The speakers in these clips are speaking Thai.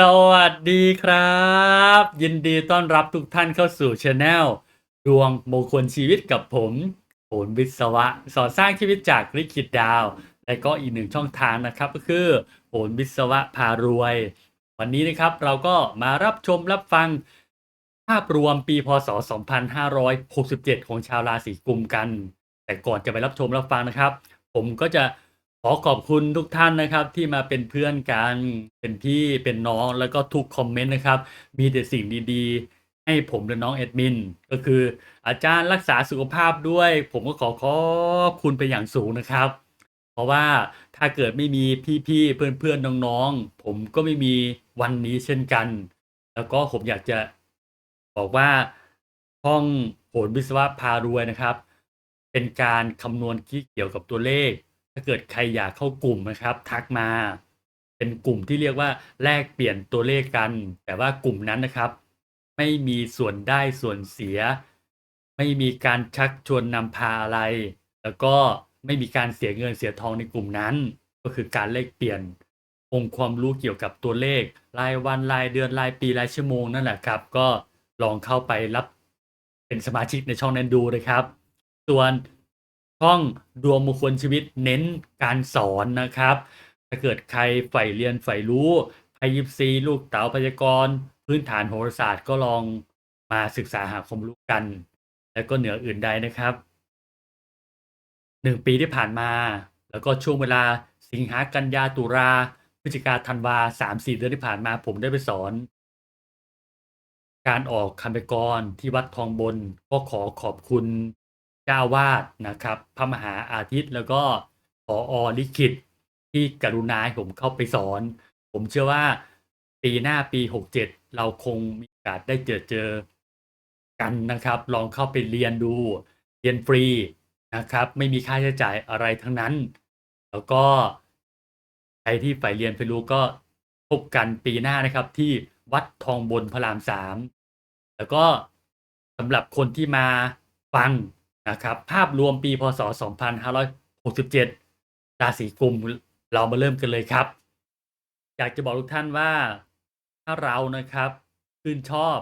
สวัสดีครับ ยินดีต้อนรับทุกท่านเข้าสู่ช anel ดวงมงคลชีวิตกับผมโหนวิศวะ สอนสร้างชีวิตจากลิขิตดาว และก็อีกหนึ่งช่องทางนะครับ ก็คือโหนวิศวะพารวย วันนี้นะครับเราก็มารับชมรับฟัง ภาพรวมปีพศ 2567 ของชาวราศีกุมกัน แต่ก่อนจะไปรับชมรับฟังนะครับ ผมก็จะ ขอขอบคุณทุกท่านนะครับที่มาเป็นเพื่อนกันเป็นพี่เป็นน้องแล้วก็ทุกคอมเมนต์นะครับ มีแต่สิ่งดีๆ ให้ผมและน้องแอดมินก็คืออาจารย์รักษาสุขภาพด้วย ผมก็ขอขอบคุณเป็นอย่างสูงนะครับ เพราะว่าถ้าเกิดไม่มีพี่ๆเพื่อนๆน้องๆผมก็ไม่มีวันนี้เช่นกัน แล้วก็ผมอยากจะบอกว่าห้องโหนวิศวะพารวยนะครับ เป็นการคำนวณที่เกี่ยวกับตัวเลข ถ้าเกิดใครอยากเข้ากลุ่มนะครับ ทักมา เป็นกลุ่มที่เรียกว่าแลกเปลี่ยนตัวเลขกัน แต่ว่ากลุ่มนั้นนะครับ ไม่มีส่วนได้ส่วนเสีย ไม่มีการชักชวนนำพาอะไร แล้วก็ไม่มีการเสียเงินเสียทองในกลุ่มนั้น ก็คือการแลกเปลี่ยนองค์ความรู้เกี่ยวกับตัวเลข รายวันรายเดือนรายปีรายชั่วโมงนั่นแหละครับ ก็ลองเข้าไปรับเป็นสมาชิกในช่องนั้นดูนะครับ ส่วน ช่องดวงมงคลชีวิตเน้นการสอนนะครับ ถ้าเกิดใครใฝ่เรียนใฝ่รู้ไพยิปซีลูกเต๋าพยากรณ์พื้นฐานโหราศาสตร์ก็ลองมาศึกษาหาความรู้กัน แล้วก็เหนืออื่นใดนะครับหนึ่งปีที่ผ่านมา แล้วก็ช่วงเวลาสิงหากันยาตุลาพฤศจิกาธันวาสามสี่เดือนที่ผ่านมาผมได้ไปสอน การออกคำไปกรที่วัดทองบนก็ขอขอบคุณ เจ้าวาดนะครับพระมหาอาทิตย์แล้วก็ผออลิขิตที่กรุณาให้ผมเข้าไปสอน ผมเชื่อว่าปีหน้าปีหกเจ็ดเราคงมีโอกาสได้เจอเจอกันนะครับ ลองเข้าไปเรียนดูเรียนฟรีนะครับ ไม่มีค่าใช้จ่ายอะไรทั้งนั้น แล้วก็ใครที่ใฝ่เรียนไปรู้ก็พบกันปีหน้านะครับที่วัดทองบนพระรามสามแล้วก็สำหรับคนที่มาฟัง นะครับภาพรวมปีพศ 2567 ราศีกุมเรามาเริ่มกันเลยครับ อยากจะบอกทุกท่านว่าถ้าเรานะครับชื่นชอบ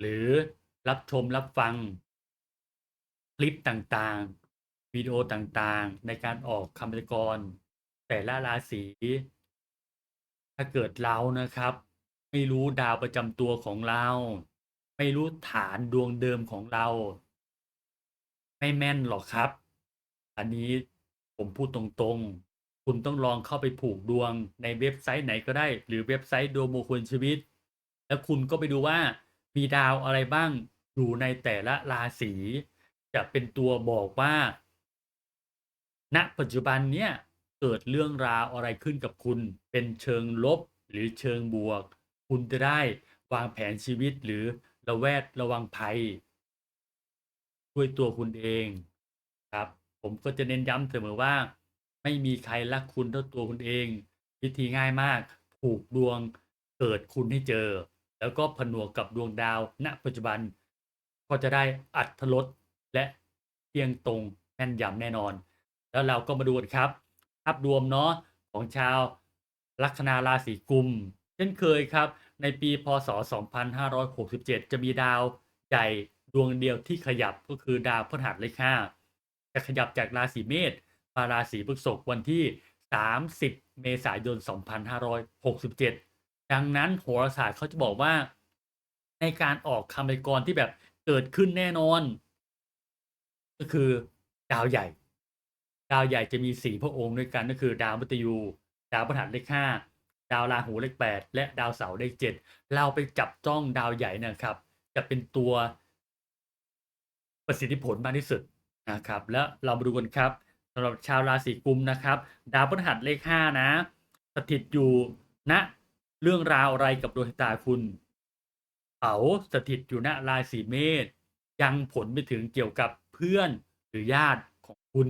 หรือรับชมรับฟัง คลิปต่างๆ วิดีโอต่างๆ ในการออกคำพยากรณ์แต่ละราศีถ้าเกิดเรานะครับ ไม่รู้ดาวประจำตัวของเรา ไม่รู้ฐานดวงเดิมของเรา ไม่แม่นหรอกครับ อันนี้ผมพูดตรงๆ คุณต้องลองเข้าไปผูกดวงในเว็บไซต์ไหนก็ได้ หรือเว็บไซต์ดวงมงคลชีวิต แล้วคุณก็ไปดูว่ามีดาวอะไรบ้างอยู่ในแต่ละราศีจะเป็นตัวบอกว่า ณ ปัจจุบันเนี้ยเกิดเรื่องราวอะไรขึ้นกับคุณ เป็นเชิงลบหรือเชิงบวก คุณจะได้วางแผนชีวิตหรือระแวดระวังภัย ด้วยตัวคุณเองครับ ผมก็จะเน้นย้ำเสมอว่า ไม่มีใครรักคุณเท่าตัวคุณเอง วิธีง่ายมาก ผูกดวงเกิดคุณให้เจอ แล้วก็ผนวกกับดวงดาว ณ ปัจจุบัน ก็จะได้อัตลดและเที่ยงตรงแม่นยำแน่นอน แล้วเราก็มาดูกันครับ ภาพรวมเนาะของชาวลัคนาราศีกุม เช่นเคยครับ ในปีพศ 2567 จะมีดาวใหญ่ ดวงเดียวที่ขยับก็คือดาวพฤหัสเลขห้าจะขยับจากราศีเมษมาราศีพฤษภวันที่ 30 เมษายน 2567 ดังนั้นโหราศาสตร์เขาจะบอกว่า ในการออกคำพยากรณ์ที่แบบเกิดขึ้นแน่นอน ก็คือดาวใหญ่ ดาวใหญ่จะมีสี่พระองค์ด้วยกันก็คือ ดาวมัตยู ดาวพฤหัสเลขห้าดาวราหูเลขแปดและดาวเสาร์เลขเจ็ดเราไปจับจ้องดาวใหญ่นะครับ จะเป็นตัว ประสิทธิผลมากที่สุดนะครับ แล้วเรามาดูกันครับสำหรับชาวราศีกุมนะครับ ดาวพฤหัสเลขห้านะสถิตอยู่ณเรื่องราวอะไรกับดวงชะตาคุณเขาสถิตอยู่ณราศีเมษยังผลไปถึงเกี่ยวกับเพื่อนหรือญาติของคุณ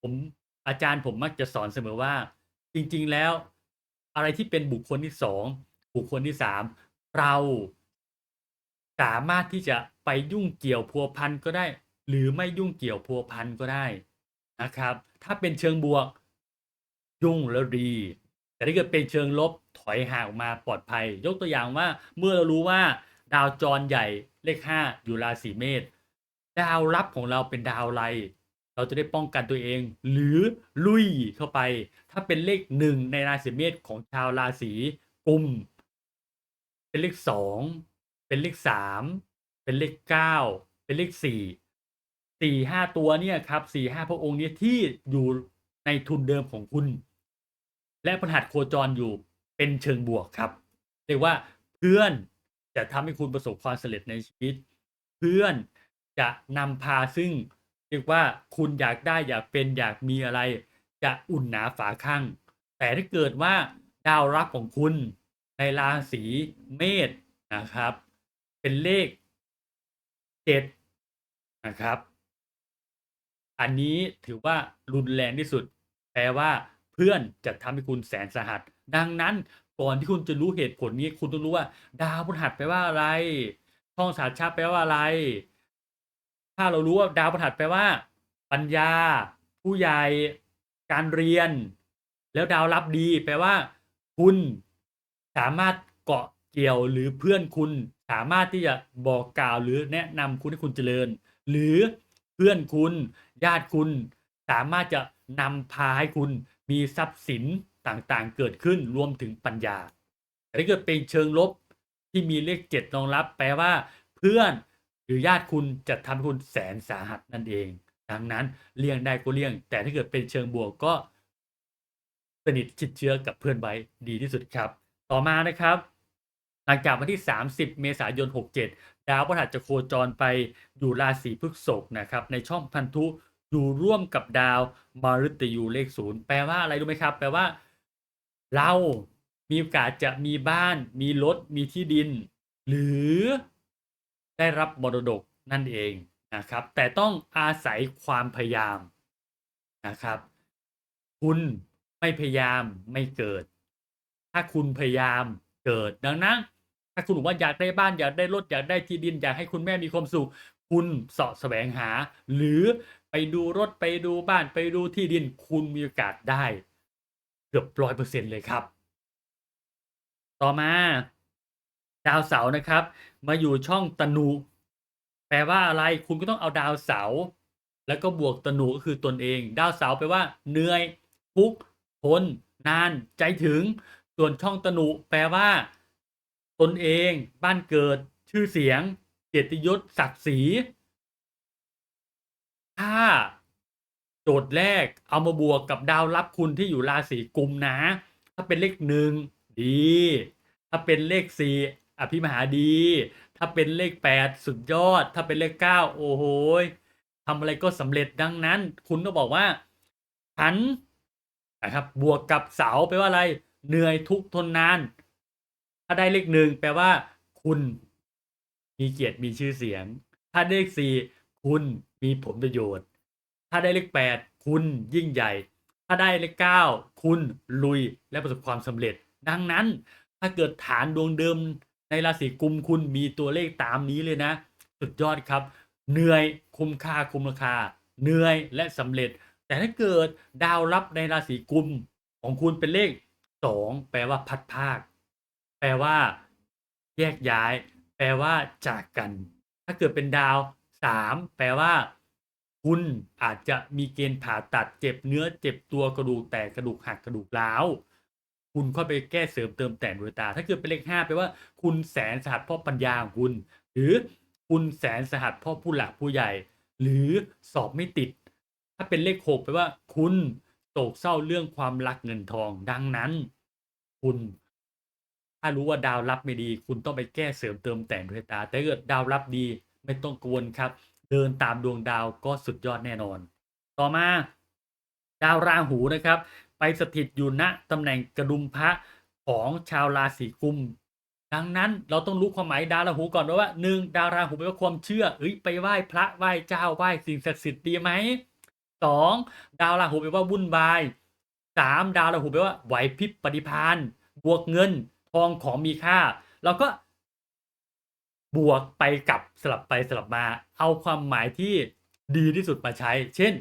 ผมอาจารย์ผมมักจะสอนเสมอว่า จริง ๆ แล้ว อะไรที่เป็นบุคคลที่สองบุคคลที่สามเรา สามารถที่จะไปยุ่งเกี่ยวพัวพันก็ได้ หรือไม่ยุ่งเกี่ยวพัวพันก็ได้นะครับ ถ้าเป็นเชิงบวกยุ่งแล้วดี แต่ถ้าเกิดเป็นเชิงลบถอยห่างออกมาปลอดภัย ยกตัวอย่างว่าเมื่อเรารู้ว่าดาวจรใหญ่เลข5อยู่ราศีเมษดาวรับของเราเป็นดาวอะไร เราจะได้ป้องกันตัวเอง หรือลุยเข้าไป ถ้าเป็นเลขหนึ่งในราศีเมษของชาวราศีกุม เป็นเลขสอง เป็นเลขสามเป็นเลขเก้าเป็นเลขสี่สี่ห้าตัวเนี่ยครับสี่ห้าพระองค์เนี่ยที่อยู่ในทุนเดิมของคุณ และพฤหัสโคจรอยู่เป็นเชิงบวกครับ เรียกว่าเพื่อนจะทำให้คุณประสบความสำเร็จในชีวิต เพื่อนจะนำพาซึ่งเรียกว่าคุณอยากได้อยากเป็นอยากมีอะไร จะอุ่นหนาฝาข้างแต่ถ้าเกิดว่าดาวรับของคุณในราศีเมษนะครับ เป็นเลขเจ็ดนะครับ อันนี้ถือว่ารุนแรงที่สุด แปลว่าเพื่อนจะทำให้คุณแสนสาหัส ดังนั้นก่อนที่คุณจะรู้เหตุผลนี้ คุณต้องรู้ว่า ดาวพฤหัสแปลว่าอะไรช่องสาชาแปลว่าอะไร ถ้าเรารู้ว่าดาวพฤหัสแปลว่า ปัญญา ผู้ใหญ่ การเรียน แล้วดาวรับดี แปลว่า คุณสามารถเกาะ เกี่ยวหรือเพื่อนคุณสามารถที่จะบอกกล่าวหรือแนะนำคุณให้คุณเจริญ หรือเพื่อนคุณญาติคุณสามารถจะนำพาให้คุณมีทรัพย์สินต่างๆ เกิดขึ้นรวมถึงปัญญาแต่ถ้าเกิดเป็นเชิงลบที่มีเลขเจ็ดรองรับ แปลว่า เพื่อนหรือญาติคุณจะทำให้คุณแสนสาหัสนั่นเอง ดังนั้นเลี่ยงได้ก็เลี่ยง แต่ถ้าเกิดเป็นเชิงบวกก็สนิทชิดเชื้อกับเพื่อนไว้ดีที่สุดครับ ต่อมานะครับ หลังจากวันที่ 30 เมษายน 67 ดาวพฤหัสจะโคจรไปอยู่ราศีพฤษภนะครับในช่องพันธุอยู่ร่วมกับดาวมฤตยูเลขศูนย์แปลว่าอะไรรู้ไหมครับ แปลว่า เรามีโอกาสจะมีบ้าน มีรถ มีที่ดิน หรือได้รับมรดกนั่นเองนะครับ แต่ต้องอาศัยความพยายามนะครับ คุณไม่พยายามไม่เกิด ถ้าคุณพยายามเกิดดังนั้น ถ้าคุณบอกว่าอยากได้บ้านอยากได้รถอยากได้ที่ดิน อยากให้คุณแม่มีความสุข คุณเสาะแสวงหา หรือไปดูรถไปดูบ้านไปดูที่ดิน คุณมีโอกาสได้ เกือบร้อยเปอร์เซ็นเลยครับ ต่อมาดาวเสาร์นะครับ มาอยู่ช่องตนุ แปลว่าอะไรคุณก็ต้องเอาดาวเสาร์แล้วก็บวกตนุก็คือตนเอง ดาวเสาร์แปลว่าเหนื่อยทุกทนนานใจถึง ส่วนช่องตนุแปลว่า ตนเองบ้านเกิดชื่อเสียง เกียรติยศศักดิ์ศรีถ้าโจทย์แรกเอามาบวกกับดาวรับคุณที่อยู่ราศีกุมนะ ถ้าเป็นเลขหนึ่งดี ถ้าเป็นเลขสี่อภิมหาดี ถ้าเป็นเลขแปดสุดยอด ถ้าเป็นเลขเก้าโอ้โหทำอะไรก็สำเร็จดังนั้น คุณก็บอกว่าฉันนะครับบวกกับเสาแปว่าอะไร เหนื่อยทุกทนนาน ถ้าได้เลขหนึ่งแปลว่า คุณมีเกียรติมีชื่อเสียง ถ้าได้เลขสี่คุณมีผลประโยชน์ ถ้าได้เลขแปดคุณยิ่งใหญ่ ถ้าได้เลขเก้าคุณลุยและประสบความสำเร็จ ดังนั้น ถ้าเกิดฐานดวงเดิมในราศีกุมคุณมีตัวเลขตามนี้เลยนะ สุดยอดครับ เหนื่อยคุ้มค่าคุ้มราคา เหนื่อยและสำเร็จ แต่ถ้าเกิดดาวรับในราศีกุมของคุณเป็นเลขสองแปลว่าพัดภาค แปลว่า แยกย้าย แปลว่าจากกัน ถ้าเกิดเป็นดาวสามแปลว่า คุณอาจจะมีเกณฑ์ผ่าตัดเจ็บเนื้อเจ็บตัวกระดูกแตกกระดูกหักกระดูกร้าวคุณค่อยไปแก้เสริมเติมแต่งดวงตา ถ้าเกิดเป็นเลขห้าแปลว่า คุณแสนสหัสเพราะปัญญาของคุณ หรือคุณแสนสหัสเพราะผู้หลักผู้ใหญ่ หรือสอบไม่ติด ถ้าเป็นเลขหกแปลว่า คุณโศกเศร้าเรื่องความรักเงินทอง ดังนั้น คุณ ถ้ารู้ว่าดาวรับไม่ดี คุณต้องไปแก้เสริมเติมแต่งดวงตา แต่ถ้าเกิดดาวรับดีไม่ต้องกังวลครับ เดินตามดวงดาวก็สุดยอดแน่นอน ต่อมา ดาวราหูนะครับ ไปสถิตอยู่ณตำแหน่งกระดุมพระของชาวราศีกุมดังนั้นเราต้องรู้ความหมายดาวราหูก่อนว่าหนึ่งดาวราหูแปลว่าความเชื่อเอ้ยไปไหว้พระไหว้เจ้าไหว้สิ่งศักดิ์สิทธิ์ดีไหมสองดาวราหูแปลว่าวุ่นวายสามดาวราหูแปลว่าไหวพริบปฏิภาณบวกเงิน ทองของมีค่า เราก็บวกไปกลับสลับไปสลับมา เอาความหมายที่ดีที่สุดมาใช้ เช่น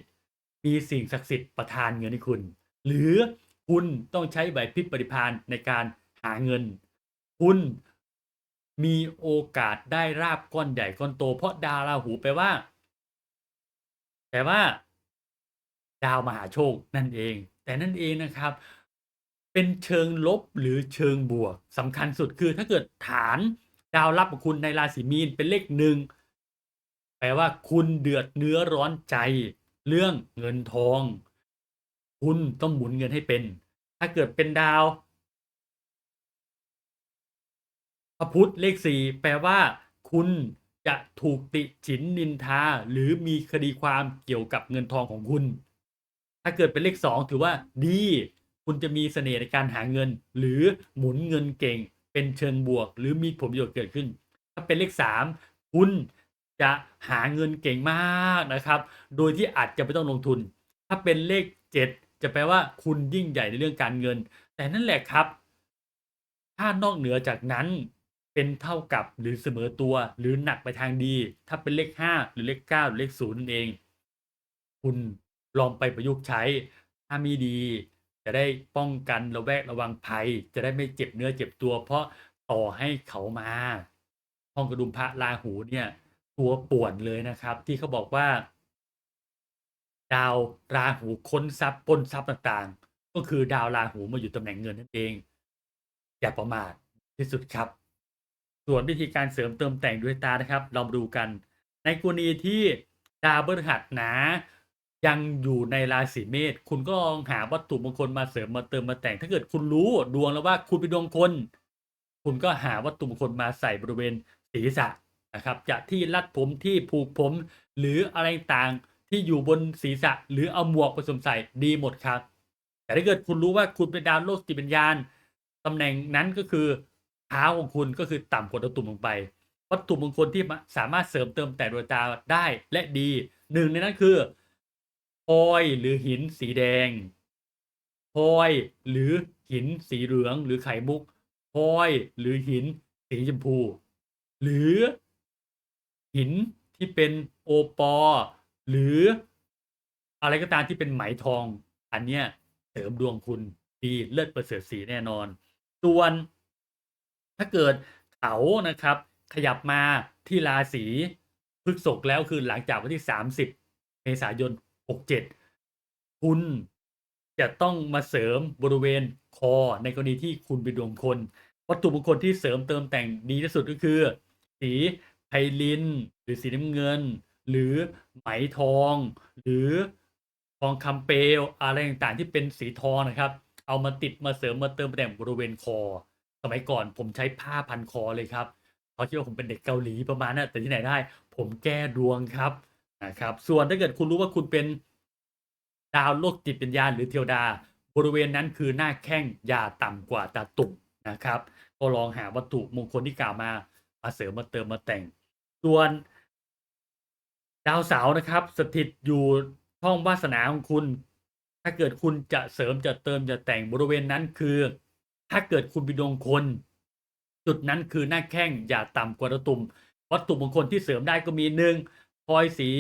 มีสิ่งศักดิ์สิทธิ์ประทานเงินให้คุณ หรือคุณต้องใช้ไหวพริบปฏิภาณในการหาเงิน คุณมีโอกาสได้ราบก้อนใหญ่ก้อนโต เพราะดาวราหูแปลว่าแปลว่า ดาวมหาโชคนั่นเอง แต่นั่นเองนะครับ เป็นเชิงลบหรือเชิงบวกสำคัญสุดคือถ้าเกิดฐานดาวรับของคุณในราศีมีนเป็นเลขหนึ่งแปลว่าคุณเดือดเนื้อร้อนใจ เรื่องเงินทอง คุณต้องหมุนเงินให้เป็น ถ้าเกิดเป็นดาว พระพุธเลขสี่แปลว่า คุณจะถูกติฉินนินทา หรือมีคดีความเกี่ยวกับเงินทองของคุณ ถ้าเกิดเป็นเลขสองถือว่าดี คุณจะมีเสน่ห์ในการหาเงิน หรือหมุนเงินเก่ง เป็นเชิงบวก หรือมีผลประโยชน์เกิดขึ้น ถ้าเป็นเลขสามคุณจะหาเงินเก่งมากนะครับ โดยที่อาจจะไม่ต้องลงทุน ถ้าเป็นเลขเจ็ดจะแปลว่าคุณยิ่งใหญ่ในเรื่องการเงิน แต่นั่นแหละครับ ถ้านอกเหนือจากนั้นเป็นเท่ากับหรือเสมอตัวหรือหนักไปทางดี ถ้าเป็นเลขห้าหรือเลขเก้าหรือเลขศูนย์นั่นเอง คุณลองไปประยุกต์ใช้ถ้ามีดี จะได้ป้องกันระแวดระวังภัย จะได้ไม่เจ็บเนื้อเจ็บตัว เพราะต่อให้เขามาห้องกระดุมพระราหูเนี่ย ตัวป่วนเลยนะครับ ที่เขาบอกว่า ดาวราหูค้นทรัพย์ปนทรัพย์ต่างๆ ก็คือดาวราหูมาอยู่ตำแหน่งเงินนั่นเอง อย่าประมาทที่สุดครับ ส่วนวิธีการเสริมเติมแต่งด้วยตานะครับ เรามาดูกัน ในกรณีที่ดาวพฤหัสหนา ยังอยู่ในราศีเมษคุณก็ลองหาวัตถุมงคลมาเสริมมาเติมมาแต่ง ถ้าเกิดคุณรู้ดวงแล้วว่าคุณเป็นดวงคน คุณก็หาวัตถุมงคลมาใส่บริเวณศีรษะนะครับจะที่รัดผมที่ผูกผม หรืออะไรต่างที่อยู่บนศีรษะ หรือเอาหมวกไปสวมใส่ดีหมดครับ แต่ถ้าเกิดคุณรู้ว่าคุณเป็นดาวโลกจิตวิญญาณตำแหน่งนั้นก็คือเท้าของคุณก็คือต่ำกว่าดาวตุ่มลงไป วัตถุมงคลที่สามารถเสริมเติมแต่งดวงตาได้และดีหนึ่งในนั้นคือ พลอยหรือหินสีแดงพลอยหรือหินสีเหลืองหรือไข่มุกพลอยหรือหินสีชมพู หรือ หินที่เป็นโอปอ หรืออะไรก็ตามที่เป็นไหมทอง อันเนี้ยเสริมดวงคุณดีเลิศประเสริฐสีแน่นอน ส่วน ถ้าเกิดเขานะครับ ขยับมาที่ราศีพฤกษภแล้วคือหลังจากวันที่ 30 เมษายน 67คุณจะต้องมาเสริมบริเวณคอ ในกรณีที่คุณเป็นดวงคน วัตถุมงคลที่เสริมเติมแต่งดีที่สุดก็คือ สีไพลิน หรือสีน้ำเงิน หรือไหมทอง หรือทองคำเปลวอะไรต่างๆที่เป็นสีทองนะครับ เอามาติดมาเสริมมาเติมแต่งบริเวณคอ สมัยก่อนผมใช้ผ้าพันคอเลยครับเขาคิดว่าผมเป็นเด็กเกาหลีประมาณนั้นแต่ที่ไหนได้ ผมแก้ดวงครับ นะครับ ส่วนถ้าเกิดคุณรู้ว่าคุณเป็นดาวโลกจิตวิญญาณหรือเทวดา บริเวณนั้นคือหน้าแข้งอย่าต่ำกว่าตาตุ่มนะครับ ก็ลองหาวัตถุมงคลที่กล่าวมามาเสริมมาเติมมาแต่ง ส่วน ดาวเสาร์นะครับ สถิตอยู่ช่องวาสนาของคุณ ถ้าเกิดคุณจะเสริมจะเติมจะแต่งบริเวณนั้นคือ ถ้าเกิดคุณเป็นดวงคน จุดนั้นคือหน้าแข้งอย่าต่ำกว่าตะตุ่มวัตถุมงคลที่เสริมได้ก็มีหนึ่ง พลอยสี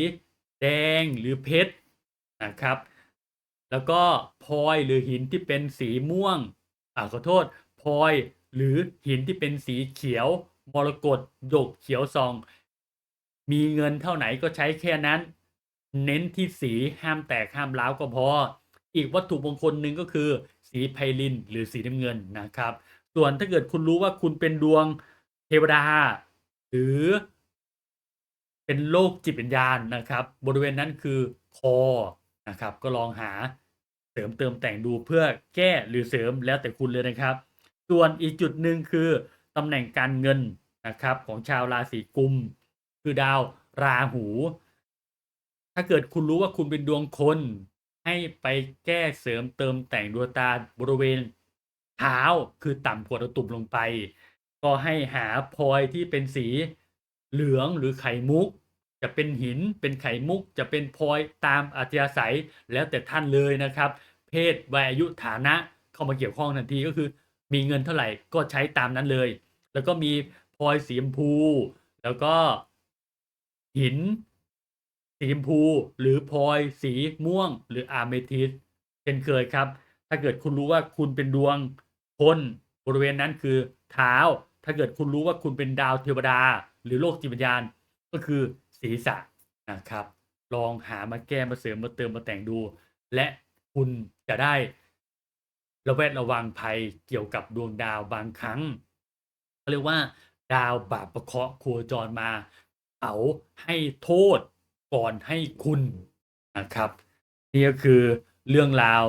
แดงหรือเพชรนะครับ แล้วก็พลอยหรือหินที่เป็นสีม่วงอ่าขอโทษพลอยหรือหินที่เป็นสีเขียว มรกตหยกเขียวซอง มีเงินเท่าไหนก็ใช้แค่นั้น เน้นที่สีห้ามแตกห้ามร้าวก็พอ อีกวัตถุมงคลหนึ่งก็คือ สีไพลินหรือสีน้ำเงินนะครับ ส่วนถ้าเกิดคุณรู้ว่าคุณเป็นดวงเทวดา หรือ เป็นโลกจิตวิญญาณนะครับ บริเวณนั้นคือคอนะครับ ก็ลองหาเสริมเติมแต่งดูเพื่อแก้หรือเสริมแล้วแต่คุณเลยนะครับ ส่วนอีกจุดหนึ่งคือตำแหน่งการเงินนะครับ ของชาวราศีกุม คือดาวราหู ถ้าเกิดคุณรู้ว่าคุณเป็นดวงคน ให้ไปแก้เสริมเติมแต่งดวงตาบริเวณเท้าคือต่ำกว่าตะตุ่มลงไป ก็ให้หาพลอยที่เป็นสี เหลืองหรือไข่มุก จะเป็นหินเป็นไข่มุก จะเป็นพลอยตามอัธยาศัยแล้วแต่ท่านเลยนะครับ เพศวัยอายุฐานะเข้ามาเกี่ยวข้องทันทีก็คือ มีเงินเท่าไหร่ก็ใช้ตามนั้นเลย แล้วก็มีพลอยสีชมพู แล้วก็หินสีชมพู หรือพลอยสีม่วง หรืออาร์เมทิสเช่นเคยครับ ถ้าเกิดคุณรู้ว่าคุณเป็นดวงคนบริเวณนั้นคือเท้า ถ้าเกิดคุณรู้ว่าคุณเป็นดาวเทวดา หรือโลกจิตวิญญาณก็คือศีรษะนะครับ ลองหามาแก้มาเสริมมาเติมมาแต่งดู และคุณจะได้ระแวดระวังภัยเกี่ยวกับดวงดาวบางครั้งเขาเรียกว่าดาวบาปประเคาะห์โคจรมาเอาให้โทษก่อนให้คุณนะครับนี่ก็คือเรื่องราว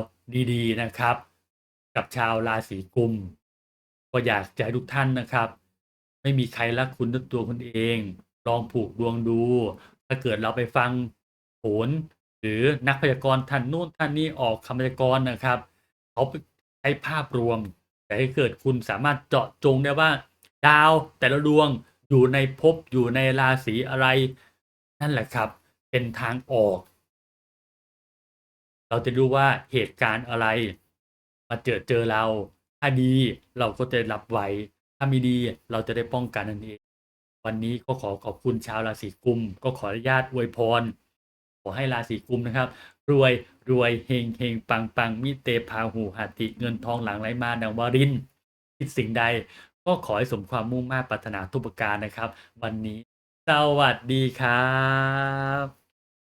ดีๆนะครับ กับชาวราศีกุม ก็อยากจะให้ทุกท่านนะครับ ไม่มีใครรักคุณด้วยตัวคุณเอง ลองผูกดวงดู ถ้าเกิดเราไปฟังโหนหรือนักพยากรณ์ท่านนู่นท่านนี้ออกคำพยากรณ์นะครับเขาใช้ภาพรวม แต่ให้เกิดคุณสามารถเจาะจงได้ว่า ดาวแต่ละดวงอยู่ในภพอยู่ในราศีอะไร นั่นแหละครับ เป็นทางออก เราจะรู้ว่าเหตุการณ์อะไร มาเจอเจอเรา ถ้าดีเราก็จะรับไว้ ถ้าม่ดีเราจะได้ป้องกันนั่นเอง วันนี้ก็ขอขอบคุณชาวราศีกุม ก็ขออนุญาตอวยพร ขอให้ราศีกุมนะครับ รวยรวยเฮงเฮงปังปังมิเตพาหูหาติเงินทองหลังไหลมาดังวารินคิดสิ่งใด ก็ขอให้สมความมุ่งมา่ปรารถนาทุกประการนะครับ วันนี้ สวัสดีครับ